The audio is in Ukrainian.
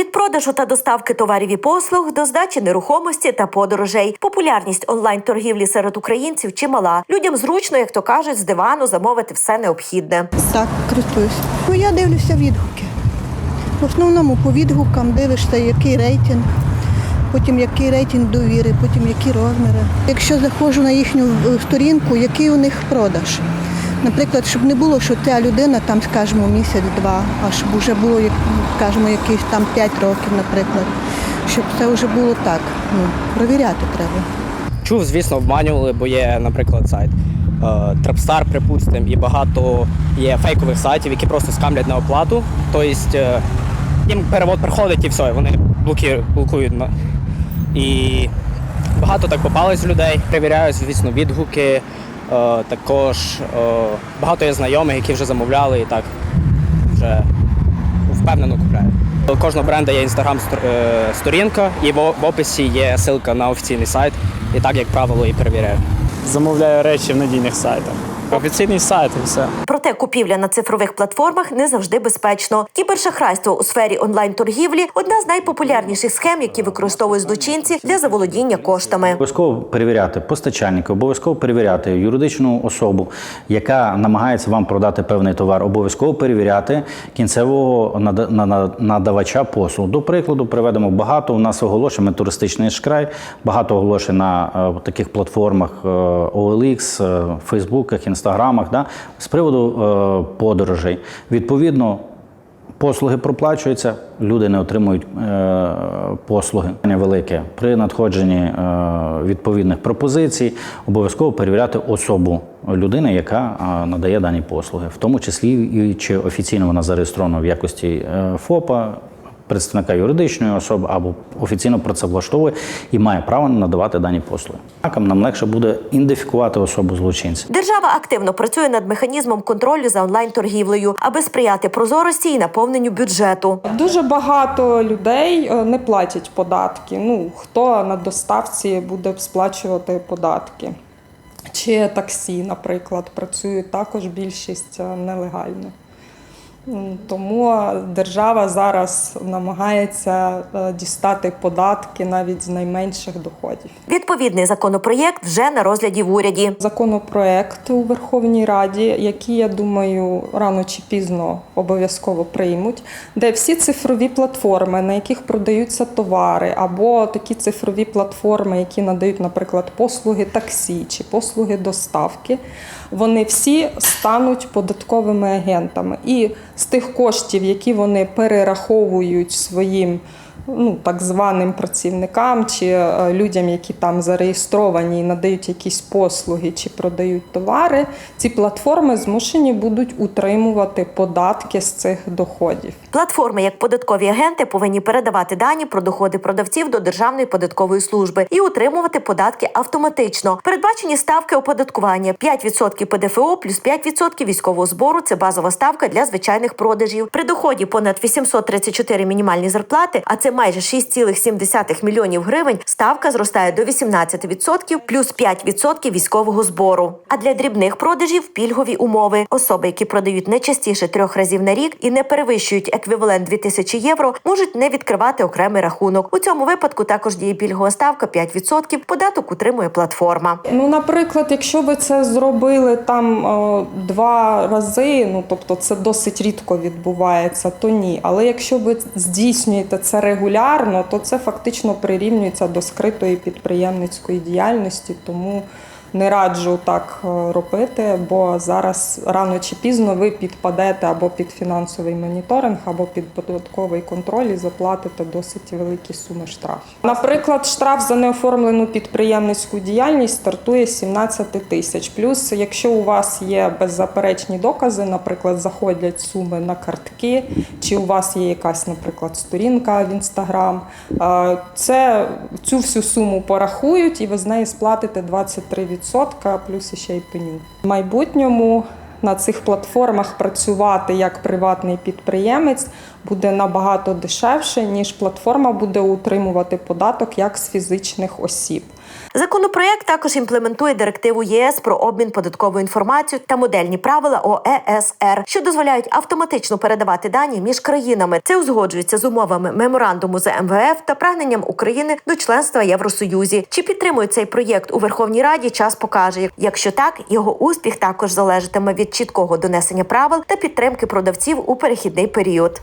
Від продажу та доставки товарів і послуг до здачі нерухомості та подорожей. Популярність онлайн-торгівлі серед українців чимала. Людям зручно, як то кажуть, з дивану замовити все необхідне. Так, користуюсь. Ну, я дивлюся відгуки. В основному по відгукам дивишся, який рейтинг, потім який рейтинг довіри, потім які розміри. Якщо заходжу на їхню е, сторінку, який у них продаж. Наприклад, щоб не було, що ця людина там, скажімо, місяць-два, а щоб вже було, скажімо, якісь там 5 років, наприклад. Щоб це вже було так. Ну, провіряти треба. Чув, звісно, обманювали, бо є, наприклад, сайт е, Трапстар, припустимо, і багато є фейкових сайтів, які просто скамлять на оплату. Тобто е, їм перевод приходить і все, вони блокують. І багато так попалось людей. Перевіряю, звісно, відгуки. Е, також е, багато є знайомих, які вже замовляли і так вже впевнено купляють. У кожного бренда є інстаграм-сторінка, і в в описі є ссылка на офіційний сайт. І так, як правило, і перевіряю. Замовляю речі в надійних сайтах. Офіційний сайт і все. Проте купівля на цифрових платформах не завжди безпечно. Кібершахрайство у сфері онлайн-торгівлі одна з найпопулярніших схем, які використовують злочинці для заволодіння коштами. Обов'язково перевіряти постачальника, обов'язково перевіряти юридичну особу, яка намагається вам продати певний товар. Обов'язково перевіряти кінцевого нада- на- на- надавача послуг. До прикладу, приведемо багато. У нас оголошень туристичний ж край, багато оголошень на е, таких платформах е, OLX, е, Фейсбуках, Інстаграмах, да, з приводу е, подорожей. Відповідно. Послуги проплачуються, люди не отримують е, послуги. Велике при надходженні відповідних пропозицій обов'язково перевіряти особу людини, яка надає дані послуги, в тому числі і чи офіційно вона зареєстрована в якості ФОПа. Представника юридичної особи або офіційно працевлаштовує і має право надавати дані послуги. Так нам легше буде ідентифікувати особу злочинця. Держава активно працює над механізмом контролю за онлайн-торгівлею, аби сприяти прозорості і наповненню бюджету. Дуже багато людей е, не платять податки. Ну хто на доставці буде сплачувати податки? Чи таксі, наприклад, працює також більшість е, нелегально. Тому держава зараз намагається е, дістати податки навіть з найменших доходів. Відповідний законопроєкт вже на розгляді в уряді. Законопроект у Верховній Раді, який, я думаю, рано чи пізно обов'язково приймуть, де всі цифрові платформи, на яких продаються товари, або такі цифрові платформи, які надають, наприклад, послуги таксі чи послуги доставки, вони всі стануть податковими агентами. І з тих коштів, які вони перераховують своїм ну, так званим працівникам чи е, людям, які там зареєстровані і надають якісь послуги чи продають товари, ці платформи змушені будуть утримувати податки з цих доходів. Платформи, як податкові агенти, повинні передавати дані про доходи продавців до Державної податкової служби і утримувати податки автоматично. Передбачені ставки оподаткування 5% ПДФО плюс 5% військового збору. Це базова ставка для звичайних продажів. При доході понад 834 мінімальні зарплати, а це майже 6,7 мільйонів гривень. Ставка зростає до 18% плюс 5% військового збору. А для дрібних продажів пільгові умови. Особи, які продають не частіше трьох разів на рік і не перевищують еквівалент 2000 євро, можуть не відкривати окремий рахунок. У цьому випадку також діє пільгова ставка 5%. Податок утримує платформа. Ну, наприклад, якщо ви це зробили там е, два рази, ну тобто це досить рідко відбувається, то ні. Але якщо ви здійснюєте це регулярно, то це фактично прирівнюється до скритої підприємницької діяльності, тому не раджу так е, робити, бо зараз рано чи пізно ви підпадете або під фінансовий моніторинг, або під податковий контроль і заплатите досить великі суми штрафів. Наприклад, штраф за неоформлену підприємницьку діяльність стартує з 17 тисяч. Плюс, якщо у вас є беззаперечні докази, наприклад, заходять суми на картки, чи у вас є якась, наприклад, сторінка в інстаграм, е, це цю всю суму порахують, і ви з неї сплатите 23% плюс ще й пеню. В майбутньому на цих платформах працювати як приватний підприємець буде набагато дешевше, ніж платформа буде утримувати податок як з фізичних осіб. Законопроект також імплементує директиву ЄС про обмін податковою інформацією та модельні правила ОЕСР, що дозволяють автоматично передавати дані між країнами. Це узгоджується з умовами меморандуму з МВФ та прагненням України до членства Євросоюзі. Чи підтримують цей проєкт у Верховній Раді? Час покаже. Якщо так, його успіх також залежатиме від чіткого донесення правил та підтримки продавців у перехідний період.